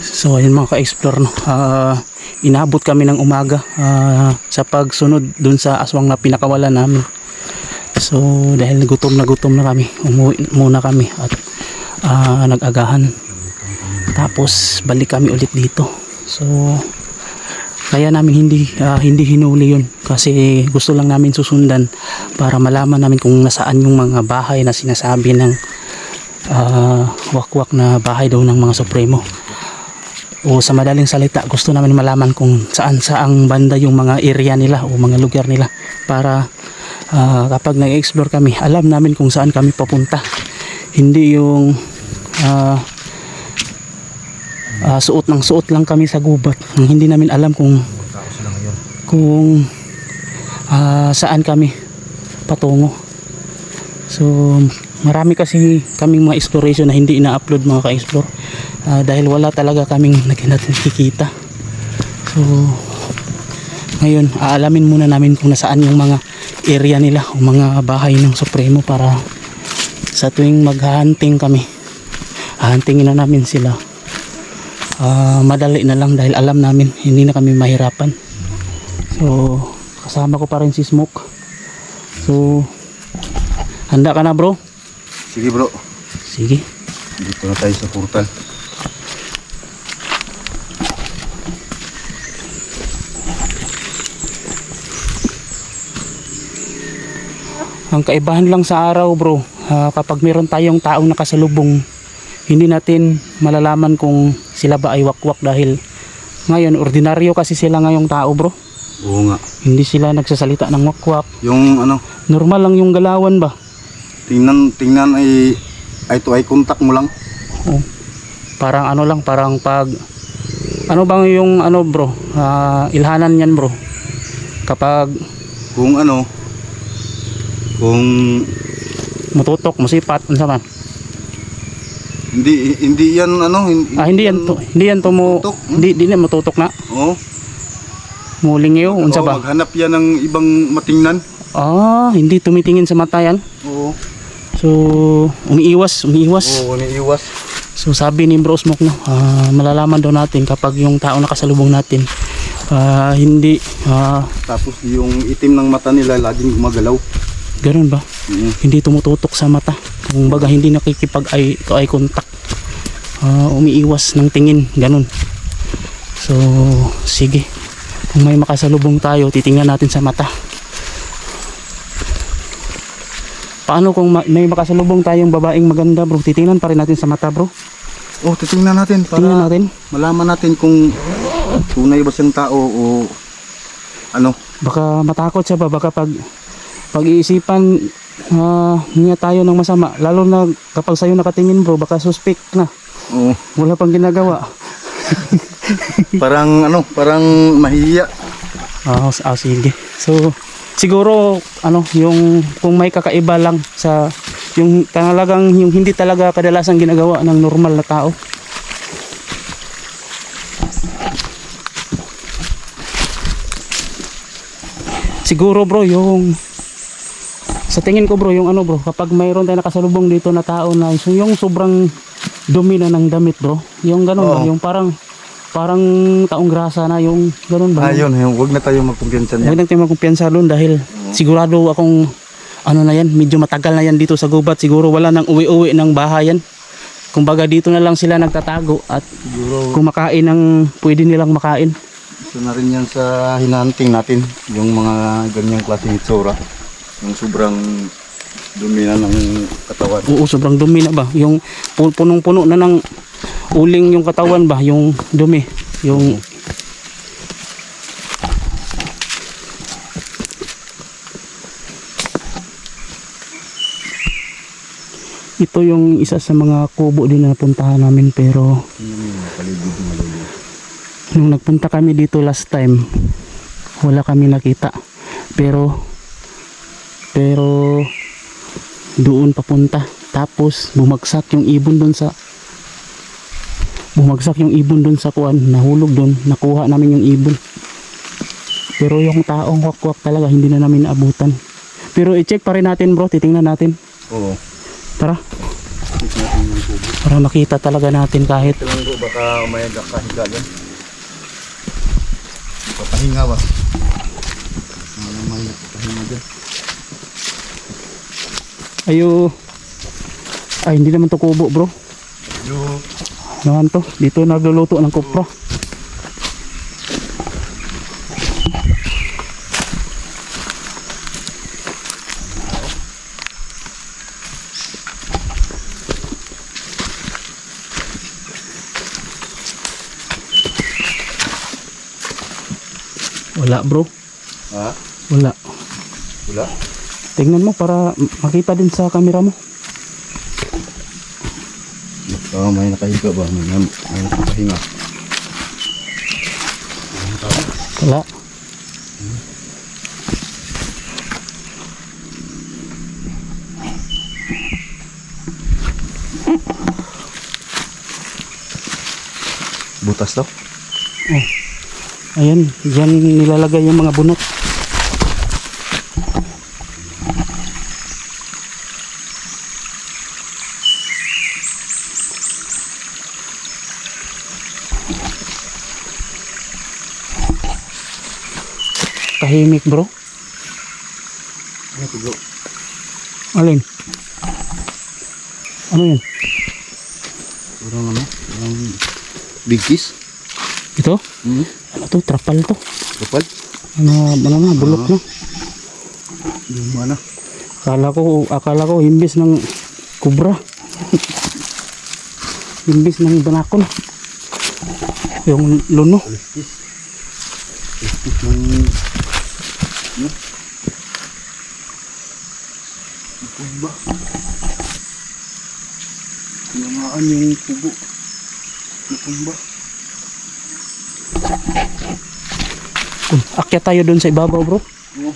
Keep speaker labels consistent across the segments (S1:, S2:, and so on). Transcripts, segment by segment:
S1: So ayun mga ka-explore no. Ah, inabot kami ng umaga ah, sa pagsunod dun sa aswang na pinakawala namin. So dahil gutom na gutom na kami, umuwi muna kami at ah, nag-agahan. Tapos balik kami ulit dito. So kaya namin hindi ah, hindi hinuli yun kasi gusto lang namin susundan para malaman namin kung nasaan yung mga bahay na sinasabi ng ah, wakwak na bahay daw ng mga Supremo o sa madaling salita gusto namin malaman kung saan saang banda yung mga area nila o mga lugar nila para ah, kapag nag-explore kami alam namin kung saan kami papunta. Hindi yung ah, ah, suot ng suot lang kami sa gubat. Hindi namin alam kung kung ah, saan kami patungo. So marami kasi kaming mga exploration na hindi ina-upload mga ka-explore Ah, dahil wala talaga kaming nakikita. So ngayon aalamin muna namin kung nasaan yung mga area nila o mga bahay ng Supremo para sa tuwing maghahunting kami hahantingin na namin sila. Ah, madali na lang dahil alam namin hindi na kami mahirapan. So kasama ko pa rin si Smoke. So handa ka na bro?
S2: Sige bro,
S1: sige.
S2: Dito na tayo sa portal.
S1: Ang kaibahan lang sa araw bro, ah, kapag meron tayong taong nakasalubong, hindi natin malalaman kung sila ba ay wakwak dahil ngayon ordinaryo kasi sila ngayong tao bro.
S2: Oo nga.
S1: Hindi sila nagsasalita ng wakwak.
S2: Yung ano,
S1: Normal lang yung galawan ba?
S2: tingnan, tingnan ay, ay to ay contact mo lang.
S1: Oh. Parang ano lang, parang pag ano bang yung ano bro, ah, ilhanan yan bro. Kapag
S2: Kung ano, kung
S1: mututok, musipat, unsa man.
S2: hindi, hindi yan ano, hindi,
S1: Ah, hindi yan to, hindi yan to mo,
S2: Tutok, hmm?
S1: hindi, hindi na mututok na.
S2: Oo.
S1: Mulingiw, unsa
S2: Oo,
S1: ba?
S2: maghanap yan ng ibang matingnan.
S1: Ah, hindi tumitingin sa mata yan.
S2: Oo.
S1: So, umiiwas, umiiwas.
S2: Oo, niiwas.
S1: So, sabi ni Bro Smoke, no, ah, malalaman daw natin kapag yung tao nakasalubong natin, ah, hindi, ah,
S2: Tapos yung itim ng mata nila laging gumagalaw.
S1: Ganun ba?
S2: Mm.
S1: Hindi tumututok sa mata. Kung baga hindi nakikipag eye, to eye contact. Ah, umiiwas ng tingin, ganun. So, sige. Kung may makasalubong tayo, titingnan natin sa mata. Paano kung ma- may makasalubong tayong babaeng maganda bro? Titingnan pa rin natin sa mata bro.
S2: Oh, titingnan natin para
S1: Tingnan natin.
S2: malaman natin kung tunay ba siyang tao o ano.
S1: Baka matakot siya ba? Baka pag pag-iisipan ah, niya tayo ng masama. Lalo na kapag sa'yo nakatingin bro, baka suspect na.
S2: Oo.
S1: Wala pang ginagawa.
S2: Parang ano, parang mahihiya.
S1: Ah, ah, sige. So, siguro ano, yung kung may kakaiba lang sa yung talagang yung hindi talaga kadalasan ginagawa ng normal na tao. Siguro bro, yung sa tingin ko bro, yung ano bro, kapag mayroon tayo nakasalubong dito na tao na yung sobrang dumi na ng damit bro, yung ganun ba,
S2: Oo.
S1: yung parang parang taong grasa na yung ganun ba?
S2: Ayun, yung wag na tayo magkumpiyansa niya.
S1: Huwag natin magkumpiyansa doon dahil sigurado akong ano na yan, medyo matagal na yan dito sa gubat. Siguro wala nang uwi-uwi ng bahayan. Kumbaga dito na lang sila nagtatago at
S2: Siguro
S1: kumakain ng pwede nilang makain.
S2: isa na rin yan sa hinanting natin, yung mga ganyang klaseng itsura. Yung sobrang dumi na ng katawan.
S1: Oo, sobrang dumi na ba? Yung pu- punong-puno na ng uling yung katawan ba? Yung dumi. Yung ito yung isa sa mga kubo din na napuntahan namin pero nung nagpunta kami dito last time wala kami nakita pero pero doon papunta tapos bumagsak yung ibon doon sa bumagsak yung ibon doon sa kuan nahulog doon nakuha namin yung ibon pero yung taong wakwak talaga hindi na namin naabutan pero i-check pa rin natin bro titingnan natin
S2: Oo.
S1: tara. Para makita talaga natin kahit
S2: lang bro, baka umaya kahiga dyan. Papahinga ba? Ano may papahinga dyan?
S1: Ayo ay hindi naman to kubo bro.
S2: Yung
S1: Naman to, dito nagluluto ng kupra. Wala bro,
S2: ha?
S1: wala.
S2: Wala?
S1: Tingnan mo para makita din sa camera mo.
S2: Baka may nakahiga ba? May, may nakapahinga.
S1: Wala.
S2: Butas daw?
S1: Oh. Ayan, diyan nilalagay yung mga bunot. Bro.
S2: Ano bro?
S1: Alin? Ano yan?
S2: Parang ano? Parang big kiss?
S1: Ito?
S2: Hmm?
S1: Ano to? Trapal to.
S2: Kapal?
S1: Ano, ano na, bulok na.
S2: Yung mana?
S1: Akala ko, akala ko himbis ng kubra. himbis ng banakon. Yung luno.
S2: Kiss. Kiss ng... Ano? Ikog ba? Tinamaan yung kubo. Ikog ba?
S1: Um, akyat tayo doon sa ibabaw bro.
S2: Oo.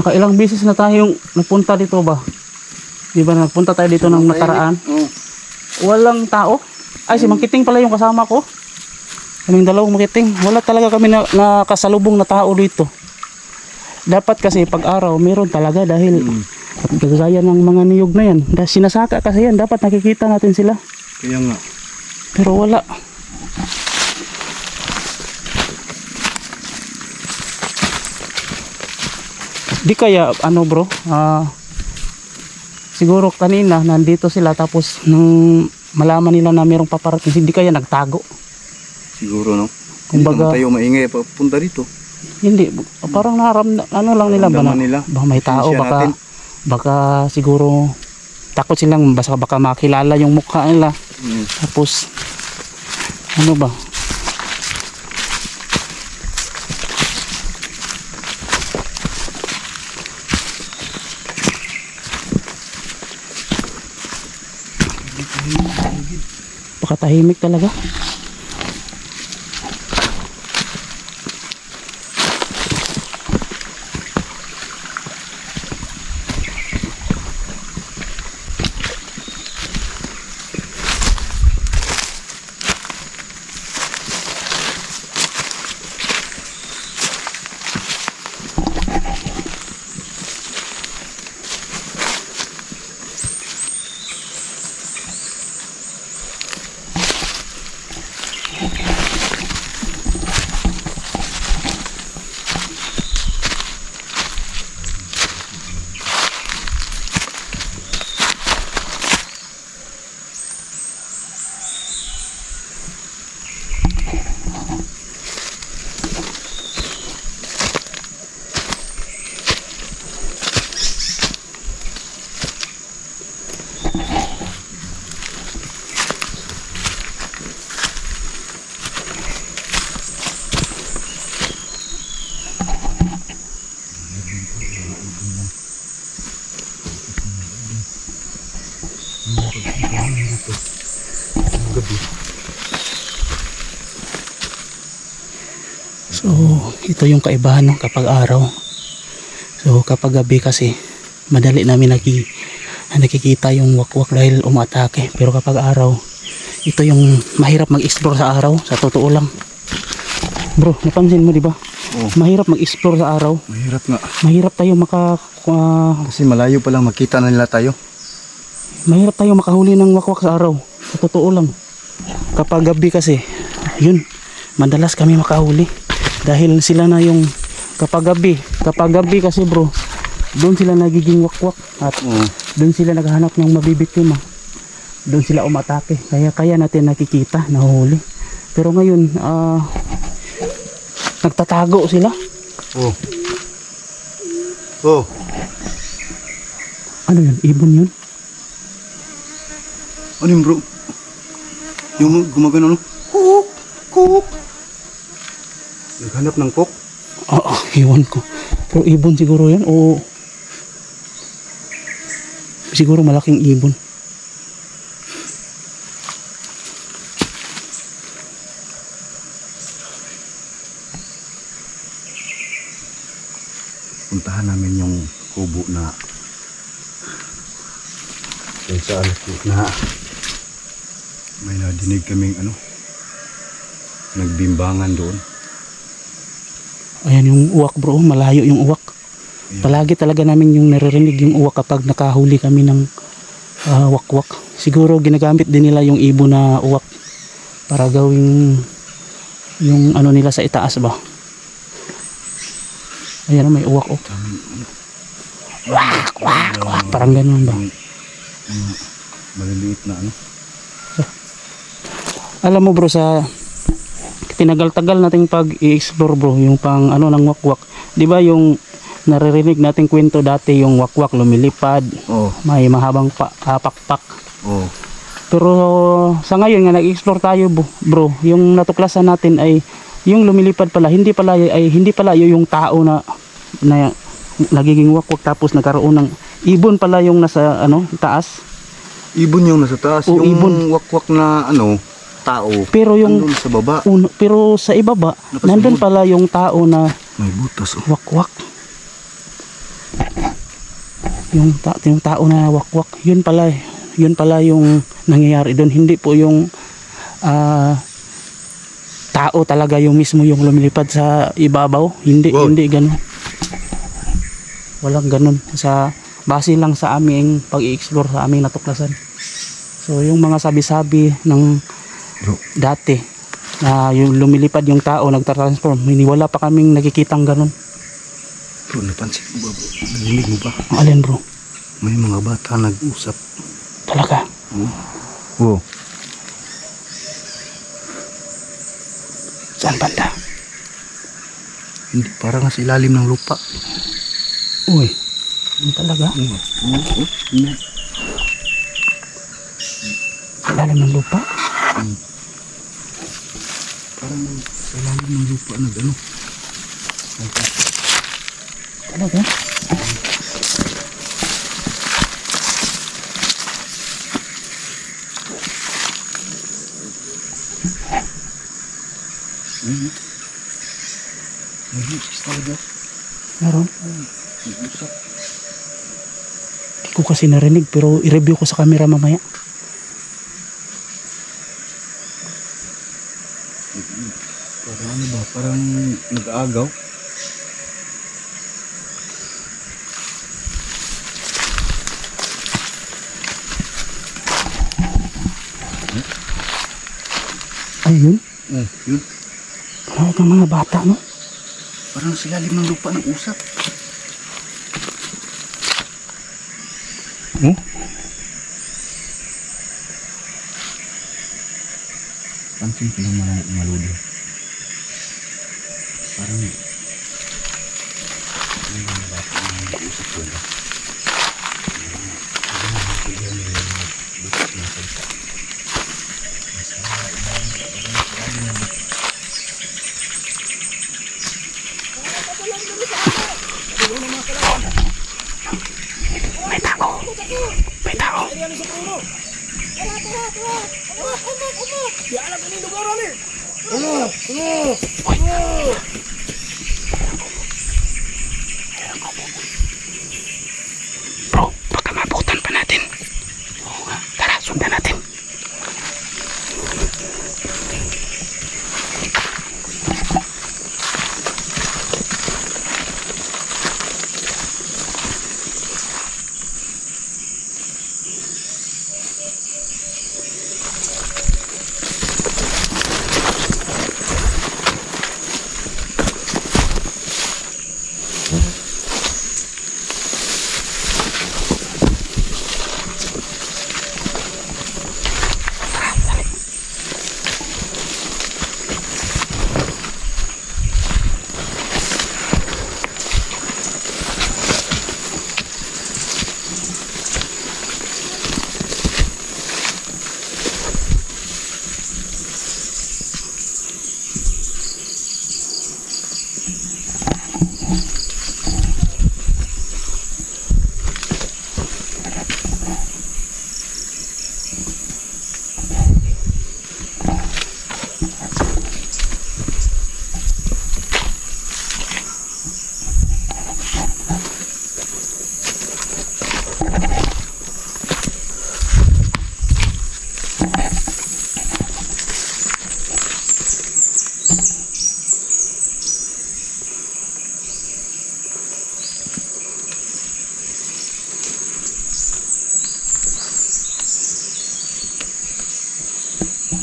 S1: Nakailang beses na tayong napunta dito ba? Di ba nagpunta tayo dito ng nakaraan?
S2: Oo.
S1: Walang tao. Ay, si Mangkiting pala yung kasama ko. Kaming dalawang Mangkiting. Wala talaga kami na, nakasalubong na tao dito. Dapat kasi pag araw, meron talaga dahil
S2: Hmm.
S1: kagaya ng mga niyog na yan. Dahil sinasaka kasi yan, dapat nakikita natin sila.
S2: Kaya nga.
S1: Pero wala. Di kaya ano bro, ah siguro kanina nandito sila tapos nung malaman nila na mayroong paparating, hindi kaya nagtago.
S2: Siguro no?
S1: Kumbaga-
S2: tayo maingay papunta dito.
S1: Hindi, parang naram ano lang nila ba
S2: Naramdaman nila.
S1: baka may tao, baka
S2: natin.
S1: baka siguro takot silang basta baka makilala yung mukha nila.
S2: Hmm.
S1: Tapos, ano ba? Pakatahimik talaga. So, ito yung kaibahan no, kapag araw. So, kapag gabi kasi, madali namin naki, nakikita yung wakwak dahil umatake. Pero kapag araw, ito yung mahirap mag-explore sa araw, sa totoo lang. Bro, napansin mo di ba? Mahirap mag-explore sa araw.
S2: Mahirap nga.
S1: Mahirap tayo maka ah,
S2: Kasi malayo pa lang makita na nila tayo.
S1: mahirap tayo makahuli ng wakwak sa araw. Sa totoo lang. Kapag gabi kasi, yun, madalas kami makahuli. Dahil sila na yung kapag gabi, kapag gabi kasi bro, doon sila nagiging wakwak at
S2: Oo.
S1: doon sila naghahanap ng mabibiktima. Doon sila umatake. Kaya kaya natin nakikita, nahuhuli. Pero ngayon, ah nagtatago sila.
S2: Oh. Oh.
S1: Ano yun? Ibon yun?
S2: Ano yun bro? Yung gumagano no? Kuk! Kuk! Naghanap ng kok?
S1: Oo, iwan ko. Pero ibon siguro yan o siguro malaking ibon.
S2: puntahan namin yung kubo na yung sa alas na may nadinig kaming ano nagbimbangan doon
S1: Ayan yung uwak bro, malayo yung uwak. Palagi talaga namin yung naririnig yung uwak kapag nakahuli kami ng ah, wakwak. Siguro ginagamit din nila yung ibon na uwak para gawing yung ano nila sa itaas ba. Ayan may uwak oh. Wak, wak, wak. Parang ganun ba.
S2: maliliit na ano
S1: Alam mo bro sa tinagal-tagal nating pag-i-explore bro yung pang ano ng wakwak. 'Di ba yung naririnig nating kwento dati yung wakwak lumilipad,
S2: oh
S1: may mahabang pa, ah, pakpak.
S2: oh
S1: Pero sa ngayon nga nag-explore tayo bro, yung natuklasan natin ay yung lumilipad pala, hindi pala ay hindi pala yung tao na na nagiging wakwak tapos nagkaroon ng ibon pala yung nasa ano taas.
S2: ibon yung nasa taas
S1: Oh,
S2: yung
S1: ibon.
S2: wakwak na ano tao
S1: Pero yung
S2: nandun sa baba
S1: uno, pero sa ibaba,
S2: Nakasunod.
S1: nandun pala yung tao na
S2: may butas oh
S1: wakwak. Yung, ta yung tao na wakwak, yun pala, yun pala yung nangyayari doon. Hindi po yung ah, tao talaga yung mismo yung lumilipad sa ibabaw. Hindi,
S2: Wow.
S1: hindi ganun. Walang ganun. Sa, base lang sa aming pag-i-explore sa aming natuklasan. So yung mga sabi-sabi ng dati na yung lumilipad yung tao nagtatransform. Hindi wala pa kaming nakikitang ganun.
S2: Bro napansin mo ba bro? Narinig mo ba?
S1: Ang alin bro?
S2: May mga bata nag-usap.
S1: Talaga?
S2: Oh
S1: saan banda?
S2: Hindi parang nasa ilalim ng lupa.
S1: Uy yun talaga?
S2: Oh, oh.
S1: ilalim ng lupa
S2: parang sa ilalim ng lupa na gano'n.
S1: Talaga
S2: nag-usap talaga
S1: meron? Hindi ko kasi narinig pero i-review ko sa camera mamaya
S2: Parang ano ba? Parang nag-aagaw?
S1: ayun
S2: Oh, yun.
S1: talagang mga bata no
S2: Parang sa ilalim ng lupa ng usap.
S1: oh
S2: Pansin ko lang mga maludi. Parang may mga bata na nag-uusap doon.
S1: Thank you.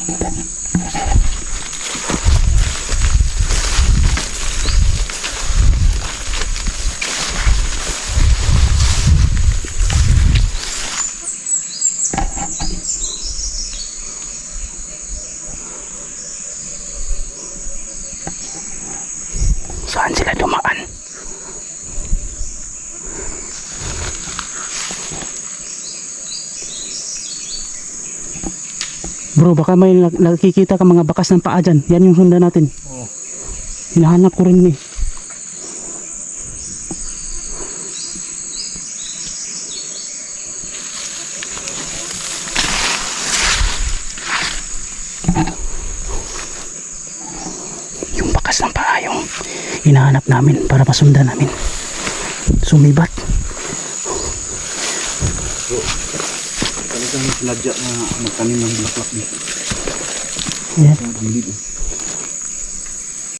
S1: Saan sila dumaan? Bro, baka may nak- nakikita ka mga bakas ng paa dyan. Yan yung sundan natin.
S2: Oo.
S1: Hinahanap ko rin eh. Yung bakas ng paa yung hinahanap namin para masundan namin. Sumibat.
S2: Sinadya na magtanim ng bulaklak dito. Eh.